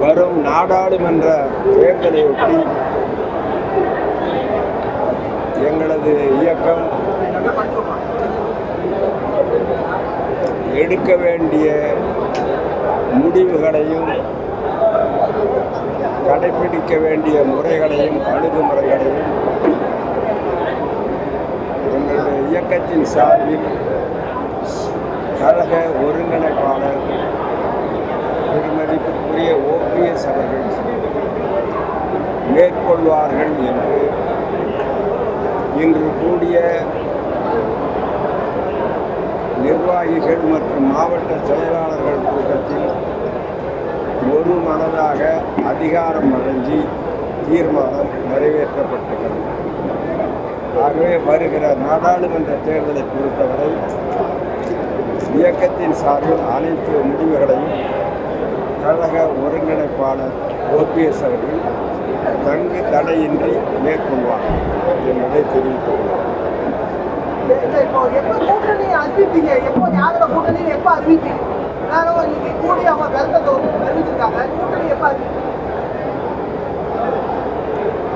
வரும் நாடாளுமன்ற தேர்தலை ஒட்டி எங்களது இயக்கம் எடுக்க வேண்டிய முடிவுகளையும் கடைபிடிக்க வேண்டிய முறைகளையும் அணுகுமுறைகளையும் எங்களுடைய இயக்கத்தின் சார்பில் கழக ஒருங்கிணைப்பாளர் பெருமதிப்புக்குரிய ஓபிஎஸ் அவர்கள் மேற்கொள்வார்கள் என்று இன்று கூடிய நிர்வாகிகள் மற்றும் மாவட்ட செயலாளர்கள் கூட்டத்தில் ஒரு மனதாக அதிகாரம் வழங்கி தீர்மானம் நிறைவேற்றப்பட்டுள்ளது. ஆகவே வருகிற நாடாளுமன்ற தேர்தலை பொறுத்தவரை இயக்கத்தின் சார்பில் அனைத்து முடிவுகளையும் ஒருங்கிணைப்பாளர் ஓபிஎஸ் அவர்கள் தங்கு தடையின்றி மேற்கொள்வார் என்பதை அறிவிப்பீங்க?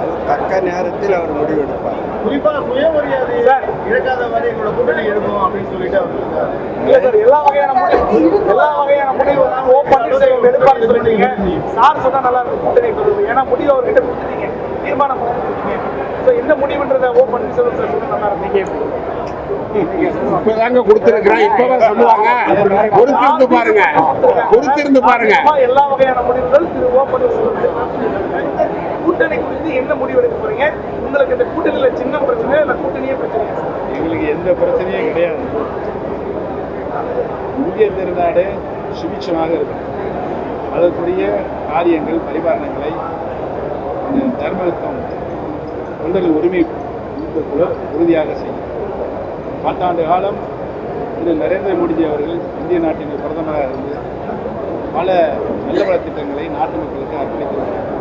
அது தக்க நேரத்தில் அவர் முடிவெடுப்பார். குறிப்பா சுயமரியாதையை இழக்காத மாதிரி எங்களோட கூட்டணி எடுக்கும் அப்படின்னு சொல்லிட்டு அவர் சொல்றாரு. இல்ல சார் எல்லா வகையான முடிவு எல்லா வகையான முடிவு நாங்க ஓ பன்னீர்செல்வம் எடுப்பார்னு சொல்லிட்டீங்க. சார் சொன்னா நல்லா இருக்கும். கூட்டணி சொல்லுது ஏன்னா முடிவு அவர்கிட்ட கொடுத்துட்டீங்க. தீர்மானம் கொடுத்தீங்க ஸோ எந்த முடிவுன்றத ஓ பன்னீர்செல்வம் சார் சொன்னா நல்லா இருக்கும். நீங்க இப்பதாங்க கொடுத்திருக்கிறேன் இப்பதான் சொல்லுவாங்க. பொறுத்திருந்து பாருங்க. பொறுத்திருந்து பாருங்க. எல்லா வகையான முடிவுகள் திரு ஓ பன்னீர்செல்வம் கூட்டணி குறித்து என்ன முடிவு எடுக்க போறீங்க? உங்களுக்கு இந்த கூட்டணியில சின்ன பிரச்சனை இல்ல கூட்டணியே பிரச்சனை எங்களுக்கு எந்த பிரச்சனையும் கிடையாது. இந்திய திருநாடு சுபிட்சமாக இருக்கும். அதற்குரிய காரியங்கள் பரிபாலனங்களை தர்மத்தம் தொண்டர்கள் உரிமை குழு உறுதியாக செய்யும். பத்தாண்டு காலம் திரு நரேந்திர மோடிஜி அவர்கள் இந்திய நாட்டின் பிரதமராக இருந்து பல நல்ல திட்டங்களை நாட்டு மக்களுக்கு அர்ப்பணித்திருக்கிறார்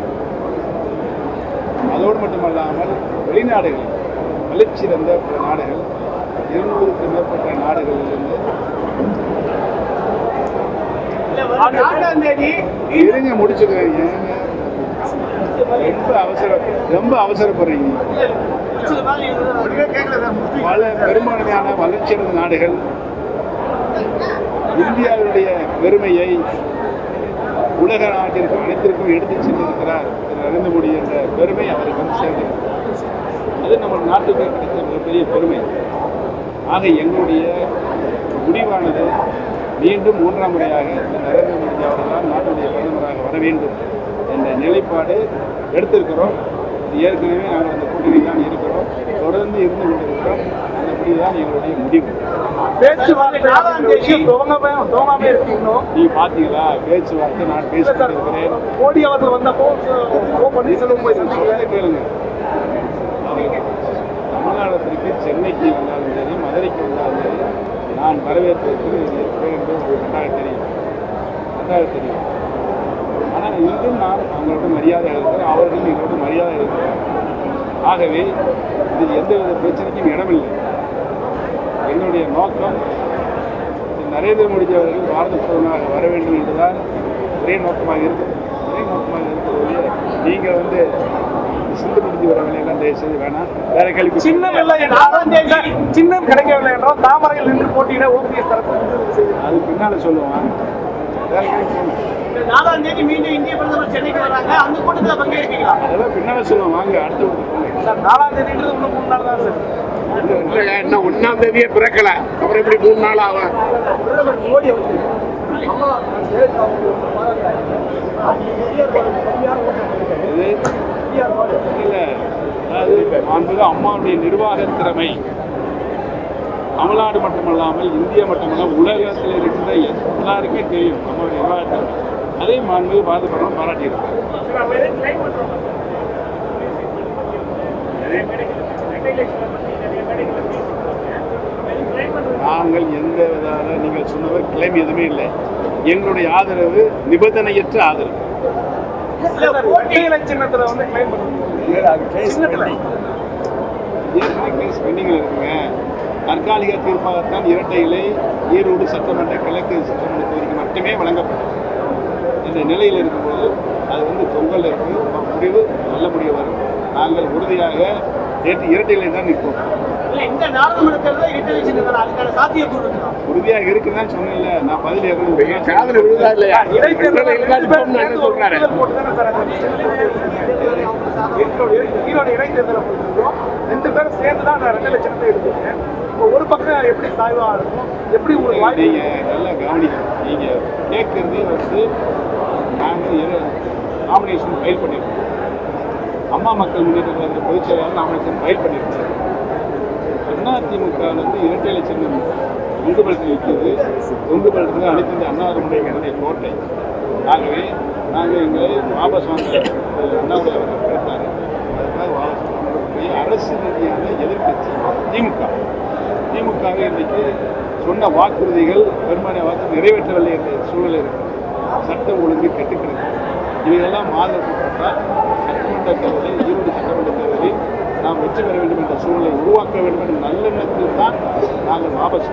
அதோடு மட்டுமல்லாமல் வெளிநாடுகளில் வளர்ச்சியடைந்த பல நாடுகள் இருநூறுக்கு மேற்பட்ட நாடுகளிலிருந்து இருங்க முடிச்சுக்கிறீங்க. ரொம்ப அவசரம் ரொம்ப அவசரப்படுறீங்க. பல பெரும்பான்மையான வளர்ச்சியடைந்த நாடுகள் இந்தியாவுடைய பெருமையை உலக நாட்டிற்கு அனைத்திற்கும் எடுத்துச் சென்றிருக்கிறார் திரு நரேந்திர மோடி என்ற பெருமை அவருக்கு வந்து சேர்ந்திருக்கிறது அது நம்ம நாட்டுக்கு கிடைத்த மிகப்பெரிய பெருமை. ஆக எங்களுடைய முடிவானது மீண்டும் மூன்றாம் முறையாக நரேந்திர மோடி அவர்களால் நாட்டுடைய பிரதமராக வர வேண்டும் என்ற நிலைப்பாடு எடுத்திருக்கிறோம். ஏற்கனவே நாங்கள் அந்த கூட்டணி தான் இருக்கிறோம். தொடர்ந்து இருந்து கொண்டிருக்கிறோம். அந்த முடிவுதான் எங்களுடைய முடிவு. பேச்சுவார்த்தை நாலாம் தேதி. துவங்காம துவங்காம இருக்கணும் நீ பார்த்தீங்களா பேச்சுவார்த்தை நான் பேசிக் கொண்டிருக்கிறேன் மோடி அவர்கள் வந்தப்போ ஓ பன்னீர்செல்வம் போய் சந்திக்கல சொல்றதை கேளுங்க. தமிழ்நாட்டிற்கு சென்னைக்கு வந்தாலும் சரி மதுரைக்கு வந்தாலும் சரி நான் வரவேற்பதற்கு இருக்கிறேன் என்று உங்களுக்கு நன்றாக தெரியும். நன்றாக தெரியும். ஆனால் இன்றும் நான் அவங்களோட மரியாதை இருக்கிறேன் அவர்களும் எங்களோட மரியாதை இருக்கிறார் ஆகவே இதில் எந்தவித பிரச்சனைக்கும் இடமில்லை. என்னுடைய நோக்கம் திரு நரேந்திர மோடிஜி அவர்கள் பாரத பிரதமராக வர வேண்டும் என்றுதான் ஒரே நோக்கமாக இருக்குது. ஒரே நோக்கமாக இருக்கிறது நீங்கள் வந்து சிந்து முடிஞ்சு வர வேலையெல்லாம் தயவு செய்து வேணாம். வேற கேள்வி சின்னம் இல்லை சின்னம் கிடைக்கவில்லை என்றால் தாமரையில் நின்று போட்டியிட ஓபிஎஸ் தரப்பு. அது பின்னால சொல்லுவான் வேற கேள்வி. நாலாம் தேதி மீண்டும் இந்திய பிரதமர் சென்னைக்கு வராங்க. அந்த கூட்டத்தில் பங்கேற்பீங்களா அதெல்லாம் பின்னால சொல்லுவான் வாங்க அடுத்த சார் நாலாம் தேதின்றது இன்னும் மூணு நாள் தான் சார். இல்லைங்க இன்னும் ஒன்னாம் தேதியே பிறக்கல. அப்புறம் எப்படி மூணு நாள் ஆகும்? இல்லை அதாவது அம்மாவுடைய நிர்வாக திறமை. தமிழ்நாடு மட்டுமல்லாமல் இந்தியா மட்டுமல்ல உலகத்தில் இருக்கிற எல்லாருக்குமே தெரியும் அம்மாவுடைய நிர்வாக திறமை. அதே மாண்புமிகு பாரத பிரதமர் பாராட்டியிருக்கார் நாங்கள் எந்த விதமான நீங்கள் சொன்னவர் கிளைம் எதுவுமே இல்லை. எங்களுடைய ஆதரவு நிபந்தனையற்ற ஆதரவு. இருக்குங்க? தற்காலிக தீர்ப்பாகத்தான் இரட்டை இலை ஈரோடு சட்டமன்ற கிழக்கு சட்டமன்ற தொகுதிக்கு மட்டுமே வழங்கப்பட்டது இந்த நிலையில் இருக்கும்போது அது வந்து பொங்கல் இருக்கு. முடிவு நல்ல முடிவு வரும். நாங்கள் உறுதியாக நேற்று இரட்டையிலே தான் நிற்போம். இந்த நாடாளுமன்றத்தில் இரட்டை சின்னதான அதுக்கான சாத்தியக்கூறு இருக்கா உறுதியாக இருக்குன்னு சொன்னேன்ல நான் பதில் ஏற்கனவே காதுல விழுதா இல்லையா? இடைத்தேர்தல் சொல்றாரு? போட்டுதானே சார் அந்த ஈரோடு இடைத்தேர்தலை பொறுத்திருக்கோம் ரெண்டு பேரும் சேர்ந்து தான் அந்த ரெண்டு லட்சத்தை எடுத்துங்க இப்போ ஒரு பக்கம் எப்படி சாய்வா இருக்கும்? எப்படி உங்களுக்கு நீங்க நல்லா கவனிக்கணும். நீங்க கேட்கறது வந்து நாங்கள் நாமினேஷன் ஃபைல் பண்ணியிருக்கோம் அம்மா மக்கள் முன்னேற்ற கழக பொதுச் செயலாளர் நாமினேஷன் ஃபைல் பண்ணியிருக்கோம் அதிமுக வந்து இரட்டை லட்சம் தொங்கு பலத்தில் இருக்கிறது தொங்கு பலத்தில் அனைத்து இந்த அண்ணா முன்னேற்ற கோட்டை. ஆகவே நாங்கள் எங்களை வாபஸ் வாங்க அண்ணாவுடைய அவர்கள் கேட்டார். அதுக்காக வாபஸ் அரசு ரீதியான எதிர்க்கட்சி திமுக. திமுக இன்றைக்கு சொன்ன வாக்குறுதிகள் பெரும்பாலான வாக்கு நிறைவேற்றவில்லை என்ற சூழல் இருக்கு. சட்டம் ஒழுங்கு கெட்டுக்கிறது இவையெல்லாம் ஆதரவுப்பட்டால் சட்டமன்ற தேர்தலில் நாம் வெற்றி பெற வேண்டும் என்ற சூழ்நிலை உருவாக்க வேண்டும் என்ற நல்லெண்ணத்தில் தான் நாங்கள் வாபஸ்.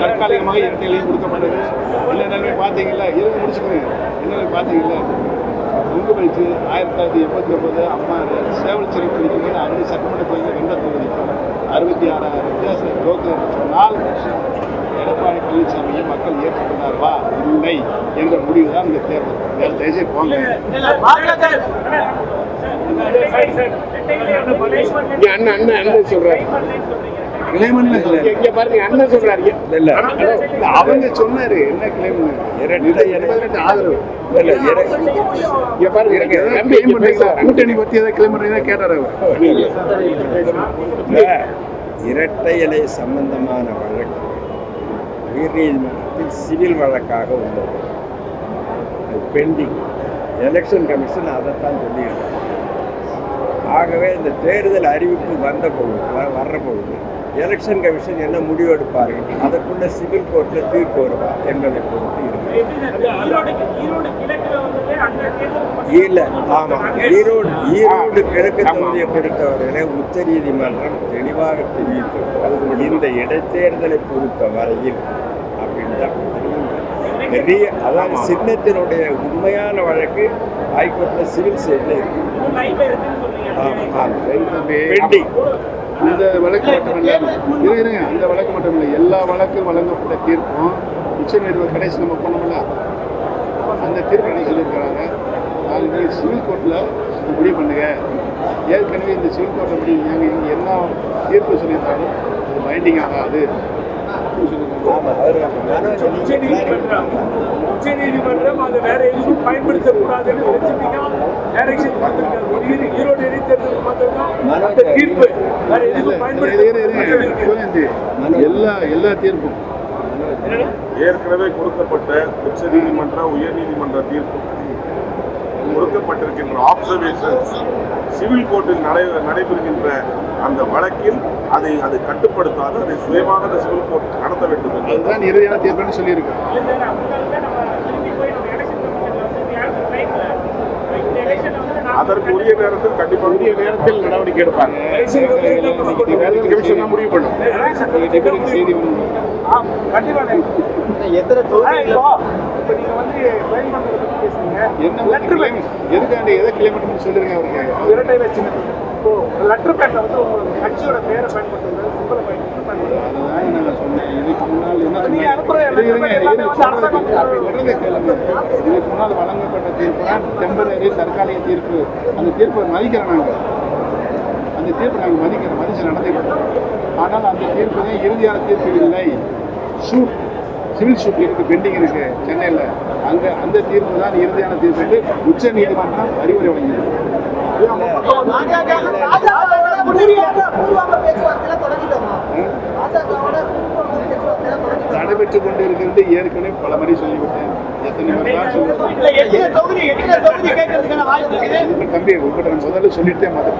தற்காலிகமாக இரட்டையிலையும் கொடுக்கப்பட்டது. இல்லை நிலைமை பார்த்தீங்களா? இருந்து முடிச்சுக்கிறீங்க என்ன பார்த்தீங்களா? உங்க பயிற்சி ஆயிரத்தி தொள்ளாயிரத்தி எண்பத்தி ஒன்பது அம்மா சேவல் சிறை பிடிக்கும்போது அறுபது சட்டமன்ற தேர்தலில் வென்ற தொகுதி. அறுபத்தி ஆறாயிரம் வித்தியாசம் தோக்கு என்று சொன்னால் எடப்பாடி பழனிசாமியை மக்கள் ஏற்றுக்கொண்டார்களா இல்லை என்ற முடிவு தான் இந்த தேர்தல். தயவுசெய்து போங்க. அண்ணன் அண்ணன் அண்ணன் சொல்றாரு. அண்ணன் சொல்றாரு. இல்ல அவங்க சொன்னாரு என்ன கிளைம் இரட்டை இரட்டை. ஆதரவு. இரட்டை. இலை சம்பந்தமான வழக்கு உயர்நீதிமன்றத்தில் சிவில் வழக்காக உள்ளது. பெண்டிங். எலெக்ஷன் கமிஷன் அதைத்தான் சொல்லியிருக்காங்க ஆகவே இந்த தேர்தல் அறிவிப்பு வந்த பொழுது வ- வர்ற பொழுது எலெக்ஷன் கமிஷன் என்ன முடிவு எடுப்பார்கள் அதற்குள்ள சிவில் கோர்ட்டில் தீர்ப்பு வருவா என்பதை பொறுத்து இருக்கு இல்ல ஆமா. ஈரோடு ஈரோடு கிழக்கு தொகுதியை பொறுத்தவரையிலே உச்ச நீதிமன்றம் தெளிவாக தெரிவித்தது இந்த இடைத்தேர்தலை பொறுத்த வரையில் அப்படின்னு தான் பெரிய அதாவது சின்னத்தினுடைய உண்மையான வழக்கு ஹைகோர்ட்ல சிவில் சைட்ல இருக்கு. பெண்டிங் இந்த வழக்கு மட்டுமல்ல. இரு, இருங்க அந்த வழக்கு மட்டுமில்லை. எல்லா வழக்கு வழங்கப்பட்ட தீர்ப்பும் உச்ச நீதிமன்ற கடைசி நம்ம போனோம்ல. அந்த தீர்ப்பு என்ன சொல்லியிருக்கிறாங்க? நாளைக்கு சிவில் கோர்ட்டில் முடிவு பண்ணுங்க. ஏற்கனவே இந்த சிவில் கோர்ட்டில் முடிவு நாங்கள் இங்கே என்ன தீர்ப்பு சொல்லியிருந்தாலும் அது பைண்டிங் ஆகாது. உச்ச நீதிமன்றம் அதை வேற எதுவும் பயன்படுத்தக்கூடாதுன்னு ஸ்பெசிஃபிக்கா டைரக்ஷன் கொடுத்திருக்காங்க எல்லா எல்லா தீர்ப்பும். ஏற்கனவே கொடுக்கப்பட்ட உச்ச நீதிமன்ற உயர் நீதிமன்ற தீர்ப்பு. கொடுக்கப்பட்டிருக்கின்ற ஆப்சர்வேஷன்ஸ் சிவில் கோர்ட்டில் நடை நடைபெறுகின்ற அந்த வழக்கில் அதை அதை கட்டுப்படுத்தாது அதை சுயமாக அந்த சிவில் கோர்ட் நடத்த வேண்டும் என்று. அதுதான் இறுதியான தீர்ப்புன்னு சொல்லியிருக்கேன் அதற்கு உரிய நேரத்தில் கண்டிப்பாக உரிய நேரத்தில் நடவடிக்கை எடுப்பாங்க. கமிஷன் முடிவு பண்ணும். எத்தனை என்ன லெட்டர்? எதுக்காண்டி எதை கிளைம் பண்ணி சொல்லிருங்க அவருக்கு? இரட்டை லட்சம் இப்போ லெட்டர் பேட்ல வந்து உங்களோட கட்சியோட பேரை பயன்படுத்துறது சிம்பிளை நான் சொன்னேன் இதுக்கு முன்னால் என்ன முன்னால் வழங்கப்பட்ட தீர்ப்பு தான் டெம்பரரி தற்காலிக தீர்ப்பு அந்த தீர்ப்பை மதிக்கிறோம் நாங்கள் அந்த தீர்ப்பை நாங்கள் மதிக்கிறோம் மதிச்சு நடந்துக்கிறோம் ஆனால் அந்த தீர்ப்பு தான் இறுதியான தீர்ப்பு இல்லை ஷூட் சிவில் ஷூட் இருக்கு பெண்டிங் இருக்கு சென்னையில் அங்கே அந்த தீர்ப்பு தான் இறுதியான தீர்ப்பு என்று உச்ச நீதிமன்றம் அறிவுரை வழங்கியது இருக்கிறது ஏற்கனவே பல முறை சொல்லிவிட்டேன். தம்பி உங்கள்கிட்ட நான் முதல்ல சொல்லிட்டேன் மற்ற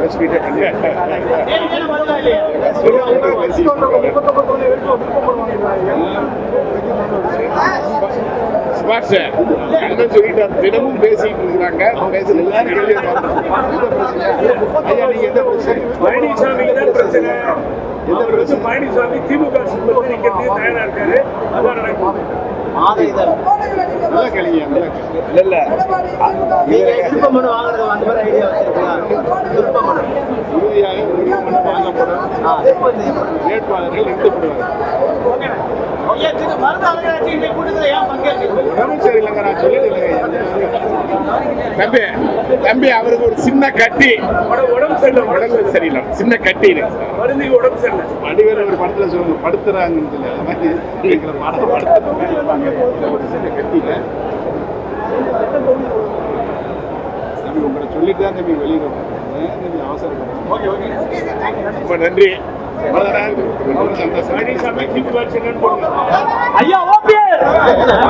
அண்ணன் சொல்லிட்டார் தினமும் பேசிட்டு இருக்கிறாங்க. பேசுறது வந்து பழனிசாமி திமுக சிம்பத்தை நிக்கிறதுக்கு தயாரா இருக்காரு அதான் நடக்கும்? வேட்பாளர்கள் நிறுத்தப்படுவார்கள். தம்பி தம்பி அவருக்கு ஒரு சின்ன கட்டி. உடம்பு உடம்பு சரியில்லை உடம்பு சரியில்லை. சின்ன கட்டி மருந்துக்கு உடம்பு சரியில்லை. வடிவேல் ஒரு படத்துல சொல்லுவாங்க படுத்துறாங்கன்னு சொல்லி. அது மாதிரி படம் படுத்துறாங்க. ஒரு சின்ன கட்டியில தம்பி உங்களை சொல்லிட்டு தான் தம்பி வெளியிட ஏன் தம்பி அவசரம் ஓகே ஓகே. ரொம்ப நன்றி. ரொம்ப சந்தோஷம்